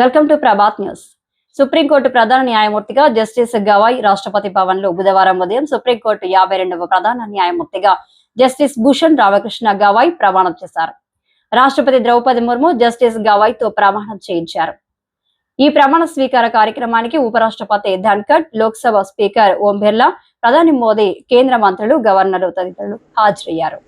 Welcome to Prabhat news. Supreme court ప్రధాన న్యాయమూర్తిగా justice Gavai రాష్ట్రపతి భవన్లో బుధవారం ఉదయం సుప్రీంకోర్టు యాభై రెండవ ప్రధాన న్యాయమూర్తిగా జస్టిస్ భూషణ్ రామకృష్ణ గవాయ్ ప్రమాణం చేశారు. రాష్ట్రపతి ద్రౌపది ముర్ము జస్టిస్ గవాయ్తో ప్రమాణం చేయించారు. ఈ ప్రమాణ స్వీకార కార్యక్రమానికి ఉపరాష్ట్రపతి ధన్కడ్ లోక్సభ స్పీకర్ ఓం బిర్లా ప్రధాని మోదీ కేంద్ర మంత్రులు గవర్నర్లు తదితరులు హాజరయ్యారు.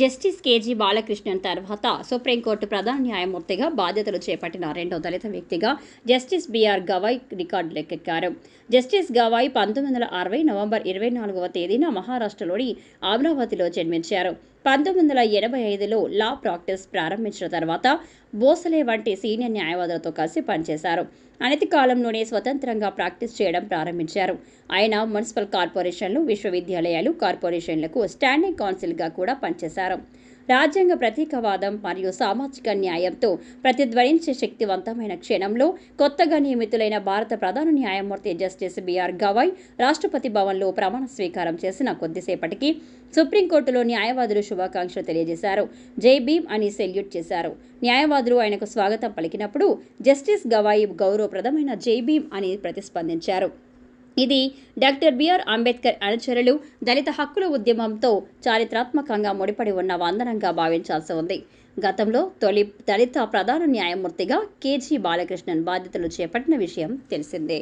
జస్టిస్ కేజీ బాలకృష్ణన్ తర్వాత సుప్రీంకోర్టు ప్రధాన న్యాయమూర్తిగా బాధ్యతలు చేపట్టిన రెండో దళిత వ్యక్తిగా justice B R Gavai record లెక్కెక్కారు. Justice Gavai పంతొమ్మిది వందల అరవై నవంబర్ ఇరవై నాలుగవ తేదీన మహారాష్ట్రలోని అమరావతిలో జన్మించారు. పంతొమ్మిది వందల ఎనభై ఐదులో లా ప్రాక్టీస్ ప్రారంభించిన తర్వాత బోసలే వంటి సీనియర్ న్యాయవాదులతో కలిసి పనిచేశారు. అనతి కాలంలోనే స్వతంత్రంగా ప్రాక్టీస్ చేయడం ప్రారంభించారు. ఆయన మున్సిపల్ కార్పొరేషన్లు విశ్వవిద్యాలయాలు కార్పొరేషన్లకు స్టాండింగ్ కౌన్సిల్గా కూడా పనిచేశారు. రాజ్యాంగ ప్రతీకవాదం మరియు సామాజిక న్యాయంతో ప్రతిధ్వనించే శక్తివంతమైన క్షణంలో కొత్తగా నియమితులైన భారత ప్రధాన న్యాయమూర్తి జస్టిస్ బిఆర్ గవాయ్ రాష్ట్రపతి భవన్లో ప్రమాణ స్వీకారం చేసిన కొద్దిసేపటికి సుప్రీంకోర్టులో న్యాయవాదులు శుభాకాంక్షలు తెలియజేశారు. జై భీమ్ అని సెల్యూట్ చేశారు. న్యాయవాదులు ఆయనకు స్వాగతం పలికినప్పుడు జస్టిస్ గవాయి గౌరవప్రదమైన జై భీమ్ అని ప్రతిస్పందించారు. ఇది డాక్టర్ బిఆర్ అంబేద్కర్ అనుచరులు దళిత హక్కుల ఉద్యమంతో చారిత్రాత్మకంగా ముడిపడి ఉన్న వందనంగా భావించాల్సి ఉంది. గతంలో తొలి దళిత ప్రధాన న్యాయమూర్తిగా కేజీ బాలకృష్ణన్ బాధ్యతలు చేపట్టిన విషయం తెలిసిందే.